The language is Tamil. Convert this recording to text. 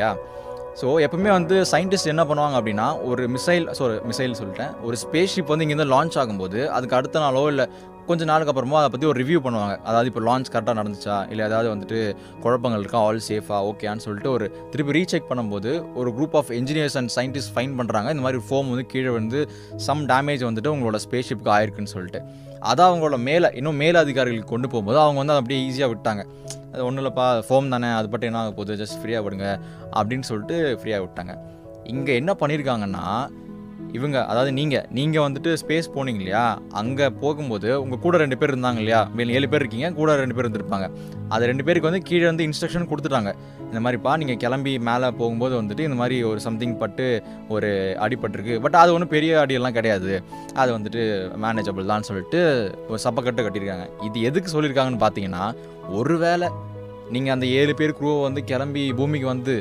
இல்லையா? ஸோ எப்பவுமே வந்து சயின்டிஸ்ட் என்ன பண்ணுவாங்க அப்படின்னா ஒரு மிசைல் சாரி மிசைல் சொல்லிட்டேன். ஒரு ஸ்பேஸ் ஷிப் வந்து இங்கேருந்து லான்ச் ஆகும்போது அதுக்கு அடுத்த நாளோ இல்லை கொஞ்ச நாளுக்கு அப்புறமா அதை பற்றி ஒரு ரிவ்யூ பண்ணுவாங்க. அதாவது இப்போ லான்ச் கரெக்டாக நடந்துச்சா? இல்லை ஏதாவது வந்துட்டு குழப்பங்கள் இருக்கா? ஆல் சேஃபா ஓகேன்னு சொல்லிட்டு ஒரு திருப்பி ரீசெக் பண்ணும்போது ஒரு group of engineers and scientist fine பண்ணுறாங்க இந்த மாதிரி ஃபோம் வந்து கீழே வந்து சம் டேமேஜ் வந்துட்டு உங்களோட ஸ்பேஸ் ஷிப்புக்கு ஆயிருக்குன்னு சொல்லிட்டு. அதை அவங்களோட மேலே இன்னும் மேல அதிகாரிகளுக்கு கொண்டு போகும்போது அவங்க வந்து அதை அப்படியே ஈஸியாக விட்டாங்க. அது ஒன்றும் இல்லைப்பா ஃபோம் தானே அது பட்டு என்ன ஆக போகுது ஜஸ்ட் ஃப்ரீயாக விடுங்க அப்படின்னு சொல்லிட்டு ஃப்ரீயாக விட்டாங்க. இங்கே என்ன பண்ணியிருக்காங்கன்னா இவங்க அதாவது நீங்கள் நீங்கள் வந்துட்டு ஸ்பேஸ் போனீங்க இல்லையா அங்கே போகும்போது உங்கள் கூட ரெண்டு பேர் இருந்தாங்க இல்லையா மேலும் ஏழு பேர் இருக்கீங்க கூட ரெண்டு பேர் இருந்திருப்பாங்க. அது ரெண்டு பேருக்கு வந்து கீழே வந்து இன்ஸ்ட்ரக்ஷன் கொடுத்துட்டாங்க. இந்த மாதிரிப்பா நீங்கள் கிளம்பி மேலே போகும்போது வந்துட்டு இந்த மாதிரி ஒரு சம்திங் பட்டு ஒரு அடிபட்டிருக்கு பட் அது ஒன்றும் பெரிய அடியெல்லாம் கிடையாது. அது வந்துட்டு மேனேஜபிள் தான் சொல்லிட்டு ஒரு சப்பக்கட்டு கட்டியிருக்காங்க. இது எதுக்கு சொல்லியிருக்காங்கன்னு பார்த்தீங்கன்னா ஒருவேளை நீங்கள் அந்த ஏழு பேர் குரூவை வந்து கிளம்பி பூமிக்கு வந்து